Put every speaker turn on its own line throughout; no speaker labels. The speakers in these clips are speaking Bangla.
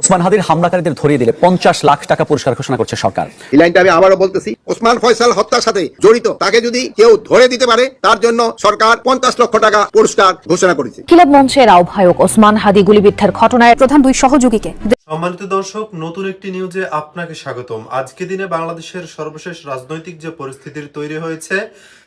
ওসমান হাদির হামলাকারীদের ধরিয়ে দিলে পঞ্চাশ লাখ টাকা পুরস্কার ঘোষণা করছে সরকার।
এই লাইনটা আমি আবারও বলতেছি ওসমান ফয়সাল হত্যার সাথে জড়িত তাকে যদি কেউ ধরে দিতে পারে তার জন্য সরকার পঞ্চাশ লক্ষ টাকা পুরস্কার ঘোষণা করেছে।
কিলাব মঞ্চের আহ্বায়ক ওসমান হাদি গুলিবিদ্ধের ঘটনায় প্রধান দুই সহযোগীকে
সম্মানিত দর্শক নতুন একটি নিউজে আপনাকে স্বাগতম। আজকে দিনে বাংলাদেশের সর্বশেষ রাজনৈতিক যে পরিস্থিতির তৈরি হয়েছে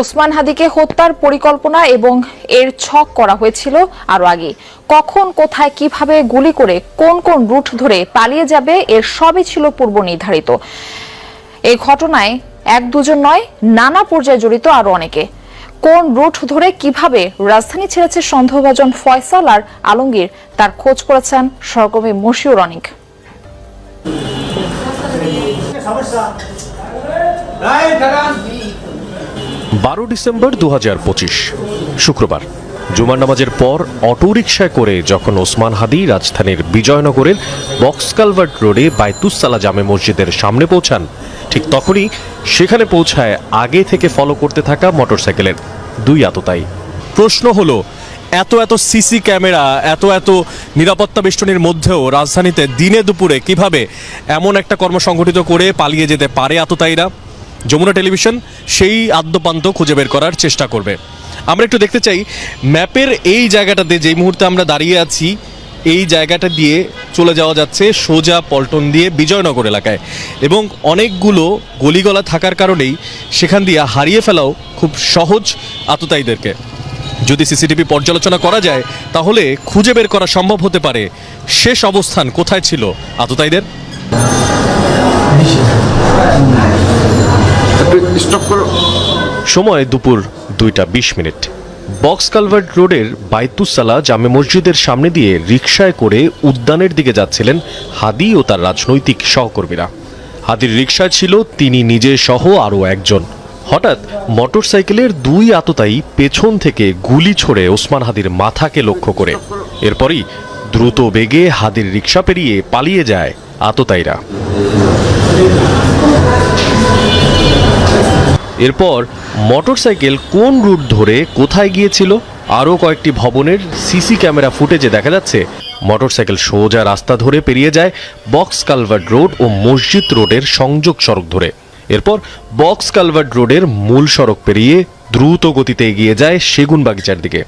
ওসমান হাদিকে হত্যার পরিকল্পনা এবং এর ছক করা হয়েছিল আরও আগে। কখন, কোথায়, কীভাবে গুলি করে কোন কোন রুট ধরে পালিয়ে যাবে, এর সবই ছিল পূর্ব নির্ধারিত। এই ঘটনায় এক দুজন নয়, নানা পর্যায়ে জড়িত আরও অনেকে। কোন রুট ধরে কীভাবে রাজধানী ছেড়েছে সন্দেহভাজন ফয়সাল আর আলমগীর, তার খোঁজ করেছেন সহকর্মী মশিউর অনিক।
বারো ডিসেম্বর দু হাজার পঁচিশ, শুক্রবার। জুমার নামাজের পর অটোরিকশায় করে যখন ওসমান হাদি রাজধানীর বিজয়নগরের বক্স কালভার্ট রোডে বাইতুসালা জামে মসজিদের সামনে পৌঁছান, ঠিক তখনই সেখানে পৌঁছায় আগে থেকে ফলো করতে থাকা মোটরসাইকেলের দুই আততায়ী। প্রশ্ন হলো, এত এত সিসি ক্যামেরা, এত এত নিরাপত্তা বেষ্টনীর মধ্যেও রাজধানীতে দিনে দুপুরে কীভাবে এমন একটা কর্ম সংগঠিত করে পালিয়ে যেতে পারে আততায়ীরা? যমুনা টেলিভিশন সেই আদ্যপান্ত খুঁজে বের করার চেষ্টা করবে। আমরা একটু দেখতে চাই, ম্যাপের এই জায়গাটাতে যেই মুহূর্তে আমরা দাঁড়িয়ে আছি, এই জায়গাটা দিয়ে চলে যাওয়া যাচ্ছে সোজা পল্টন দিয়ে বিজয়নগর এলাকায়। এবং অনেকগুলো গলিগলা থাকার কারণেই সেখান দিয়ে হারিয়ে ফেলাও খুব সহজ আততায়ীদেরকে। যদি সিসিটিভি পর্যালোচনা করা যায়, তাহলে খুঁজে বের করা সম্ভব হতে পারে। শেষ অবস্থান কোথায় ছিল আততায়ীদের? সময় দুপুর দুইটা বিশ মিনিট। বক্স কালভার্ট রোডের বাইতুসালা জামে মসজিদের সামনে দিয়ে রিকশায় করে উদ্যানের দিকে যাচ্ছিলেন হাদি ও তার রাজনৈতিক সহকর্মীরা। হাদির রিকশায় ছিল তিনি নিজে সহ আরও একজন। হঠাৎ মোটরসাইকেলের দুই আততায়ী পেছন থেকে গুলি ছোড়ে ওসমান হাদির মাথাকে লক্ষ্য করে। এরপরই দ্রুত বেগে হাদির রিকশা পেরিয়ে পালিয়ে যায় আততায়ীরা। এরপর মোটরসাইকেল কোন রুট ধরে কোথায় গিয়েছিল? আরও কয়েকটি ভবনের সিসি ক্যামেরা ফুটেজে দেখা যাচ্ছে, মোটরসাইকেল সোজা রাস্তা ধরে পেরিয়ে যায় বক্স কালভার্ট রোড ও মসজিদ রোডের সংযোগ সড়ক ধরে। এরপর বক্স কালভার্ট রোডের মূল সড়ক পেরিয়ে দ্রুত গতিতে এগিয়ে যায় সেগুন বাগিচার দিকে।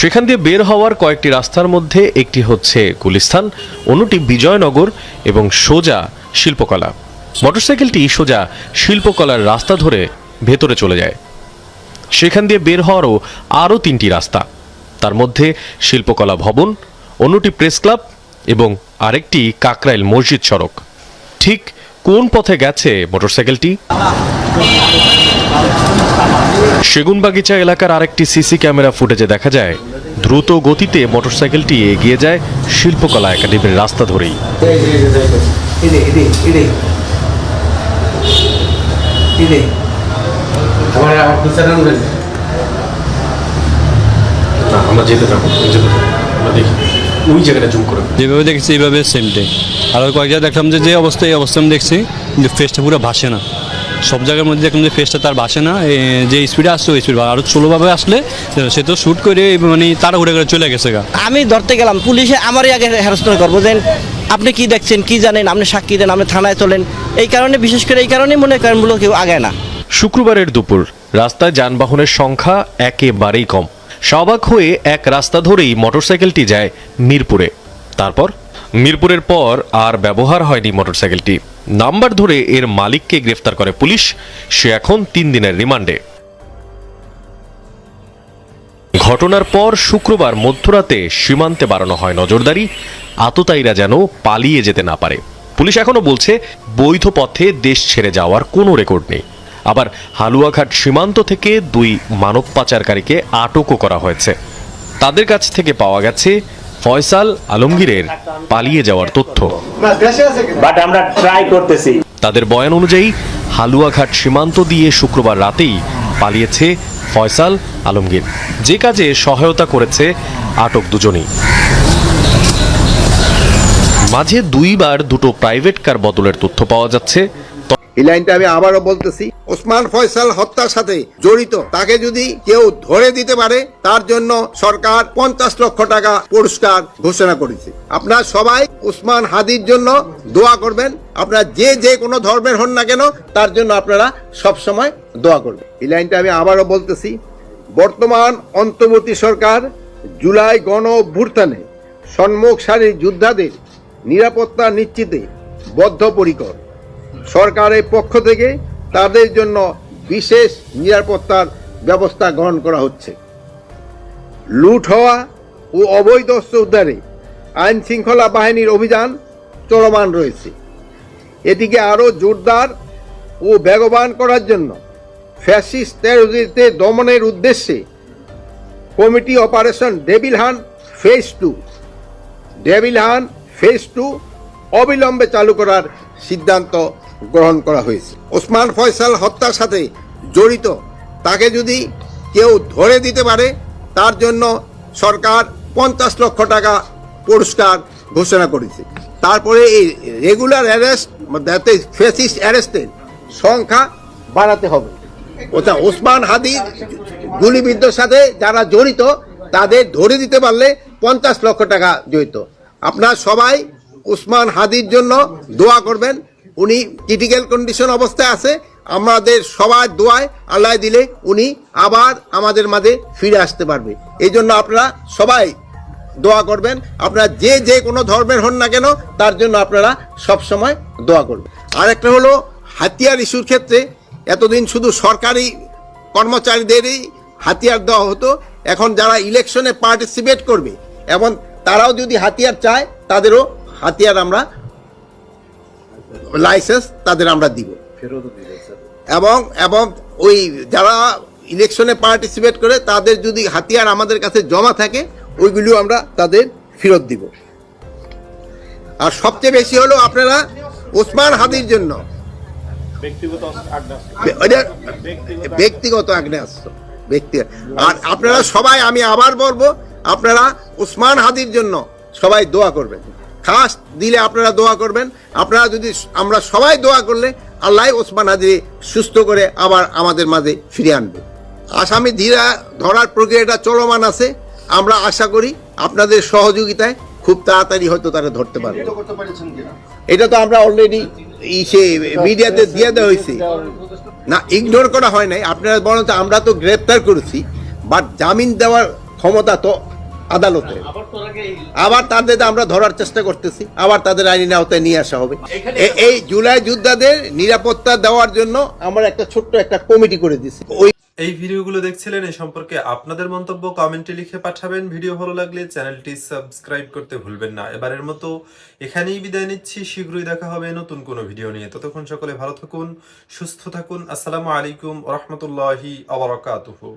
সেখান দিয়ে বের হওয়ার কয়েকটি রাস্তার মধ্যে একটি হচ্ছে গুলিস্তান অন্যটি বিজয়নগর এবং সোজা শিল্পকলা। মোটরসাইকেলটি সোজা শিল্পকলার রাস্তা ধরে ভেতরে চলে যায়। সেখান দিয়ে বের হওয়ারও আরও তিনটি রাস্তা। তার মধ্যে শিল্পকলা ভবন, অন্যটি প্রেস ক্লাব এবং আরেকটি কাকরাইল মসজিদ সড়ক। ঠিক কোন পথে গেছে মোটরসাইকেলটি? সেগুনবাগিচা এলাকার আরেকটি সিসি ক্যামেরা ফুটেজে দেখা যায়, দ্রুত গতিতে মোটরসাইকেলটি এগিয়ে যায় শিল্পকলা একাডেমির রাস্তা ধরেই।
যেভাবে দেখেছি এইভাবে সেম ডে আর কয়েক জায়গায় দেখলাম যে যে অবস্থা এই অবস্থা আমি দেখছি যে ফেসটা পুরো ভাসে না। সব জায়গার মধ্যে দেখলাম যে ফেসটা তার বাসে না। যে স্পিডে আসছে ওই স্পিড আরও স্লোভাবে আসলে সে তো শ্যুট করে মানে তাড়াহুড়া করে চলে গেছে গা।
আমি ধরতে গেলাম পুলিশে আমারই আগে হেরস্ত করব দেন আপনি কি দেখছেন, কি জানেন, আপনি সাক্ষী দেন, আপনি থানায় চলেন এই কারণে, বিশেষ করে এই কারণেই মনে করেন মূলত কেউ আগায় না।
শুক্রবারের দুপুর, রাস্তায় যানবাহনের সংখ্যা একেবারেই কম। সবাক হয়ে এক রাস্তা ধরেই মোটরসাইকেলটি যায় মিরপুরে। তারপর? মিরপুরের পর আর ব্যবহার হয়নি মোটরসাইকেলটি। নাম্বার ধরে এর মালিককে গ্রেফতার করে পুলিশ, সে এখন তিন দিনের রিমান্ডে। ঘটনার পর শুক্রবার মধ্যরাতে সীমান্তে বাড়ানো হয় নজরদারি। আততায়ীরা যেন পালিয়ে যেতে না পারে। পুলিশ এখনও বলছে বৈধ পথে দেশ ছেড়ে যাওয়ার কোনো রেকর্ড নেই। আবার হালুয়াঘাট সীমান্ত থেকে দুই মানব পাচারকারীকে আটকও করা হয়েছে। তাদের কাছ থেকে পাওয়া গেছে ফয়সাল আলমগীরের পালিয়ে যাওয়ার তথ্য।
বাট আমরা ট্রাই করতেছি।
তাদের বয়ান অনুযায়ী হালুয়াঘাট সীমান্ত দিয়ে শুক্রবার রাতেই পালিয়েছে ফয়সাল আলমগীর। যে কাজে সহায়তা করেছে আটক দুজনই। মাঝে দুইবার দুটো প্রাইভেট কার বদলের তথ্য পাওয়া যাচ্ছে।
এই লাইনটা আমি আবারও বলতেছি। ওসমান ফয়সাল হত্যার সাথে জড়িত। তাকে যদি কেউ ধরে দিতে পারে, তার জন্য সরকার পঞ্চাশ লক্ষ টাকা পুরস্কার ঘোষণা করেছে। আপনারা সবাই উসমান হাদির জন্য দোয়া করবেন। আপনারা যে যে কোনো ধর্মের হন না কেন, তার জন্য আপনারা সব সময় দোয়া করবেন। এই লাইনটা আমি আবারও বলতেছি, বর্তমান অন্তর্বর্তী সরকার জুলাই গণ অভ্যুত্থানে সম্মুখ সারির যোদ্ধাদের নিরাপত্তা নিশ্চিতে বদ্ধপরিকর। সরকারের পক্ষ থেকে তাদের জন্য বিশেষ নিরাপত্তার ব্যবস্থা গ্রহণ করা হচ্ছে। লুট হওয়া ও অবৈধ অস্ত্র উদ্ধারে আইন শৃঙ্খলা বাহিনীর অভিযান চলমান রয়েছে। এটিকে আরও জোরদার ও বেগবান করার জন্য ফ্যাসিস্ট টেরোরিস্টদের দমনের উদ্দেশ্যে committee operation devil hunt phase two, devil hunt phase two অবিলম্বে চালু করার সিদ্ধান্ত গ্রহণ করা হয়েছে। ওসমান ফয়সাল হত্যার সাথে জড়িত। তাকে যদি কেউ ধরে দিতে পারে, তার জন্য সরকার পঞ্চাশ লক্ষ টাকা পুরস্কার ঘোষণা করেছে। তারপরে এই রেগুলার অ্যারেস্ট ফেসিস অ্যারেস্টের সংখ্যা বাড়াতে হবে। ওটা ওসমান হাদির গুলিবিদ্ধর সাথে যারা জড়িত, তাদের ধরে দিতে পারলে পঞ্চাশ লক্ষ টাকা জড়িত। আপনারা সবাই উসমান হাদির জন্য দোয়া করবেন। উনি ক্রিটিক্যাল কন্ডিশন অবস্থায় আছে, আমাদের সবার দোয়ায় আল্লাহ দিলে উনি আবার আমাদের মাঝে ফিরে আসতে পারবে। এই জন্য আপনারা সবাই দোয়া করবেন। আপনারা যে যে কোনো ধর্মের হন না কেন, তার জন্য আপনারা সব সময় দোয়া করবেন। আর একটা হলো হাতিয়ার ইস্যুর ক্ষেত্রে এতদিন শুধু সরকারি কর্মচারীদেরই হাতিয়ার দেওয়া হতো, এখন যারা ইলেকশনে পার্টিসিপেট করবে এবং তারাও যদি হাতিয়ার চায়, তাদেরও হাতিয়ার আমরা লাইসেন্স তাদের আমরা দিব। এবং এবং ওই যারা ইলেকশনে পার্টিসিপেট করে তাদের যদি হাতিয়ার আমাদের কাছে জমা থাকে ওইগুলিও আমরা তাদের ফেরত দিব। আর সবচেয়ে বেশি হলো আপনারা ওসমান হাদির জন্য। ব্যক্তিগত আগ্নেয়াস্ত্র। ব্যক্তি। আর আপনারা সবাই আমি আবার বলব আপনারা উসমান হাদির জন্য সবাই দোয়া করবেন। খাস দিলে আপনারা দোয়া করবেন। আপনারা যদি আমরা সবাই দোয়া করলে আল্লাহ ওসমান হাদি সুস্থ করে আবার আমাদের মাঝে ফিরে আনবে। আসামি ধীরা ধরার প্রক্রিয়াটা চলমান আছে। আমরা আশা করি আপনাদের সহযোগিতায় খুব তাড়াতাড়ি হয়তো তারা ধরতে পারবে। এটা তো আমরা অলরেডি সে মিডিয়াতে দিয়ে দেওয়া হয়েছে। না ইগনোর করা হয় নাই। আপনারা বরঞ্চ আমরা তো গ্রেপ্তার করেছি বাট জামিন দেওয়ার ক্ষমতা তো আদালতে। আবার তাদের আমরা ধরার চেষ্টা করতেছি। আবার তাদের আইনি আওতায় নিয়ে আসা হবে। এই জুলাই যোদ্ধাদের নিরাপত্তা দেওয়ার জন্য আমরা একটা ছোট্ট একটা কমিটি করে দিছি। ওই
এই ভিডিওগুলো দেখছিলেন এই সম্পর্কে আপনাদের মন্তব্য কমেন্টে লিখে পাঠাবেন। ভিডিও ভালো লাগলে চ্যানেলটি সাবস্ক্রাইব করতে ভুলবেন না। এবারের মতো এখানেই বিদায় নিচ্ছি। শীঘ্রই দেখা হবে নতুন কোনো ভিডিও নিয়ে। ততক্ষণ সকলে ভালো থাকুন সুস্থ থাকুন। আসসালামু আলাইকুম রহমতুল্লাহি আবরাকাতুহু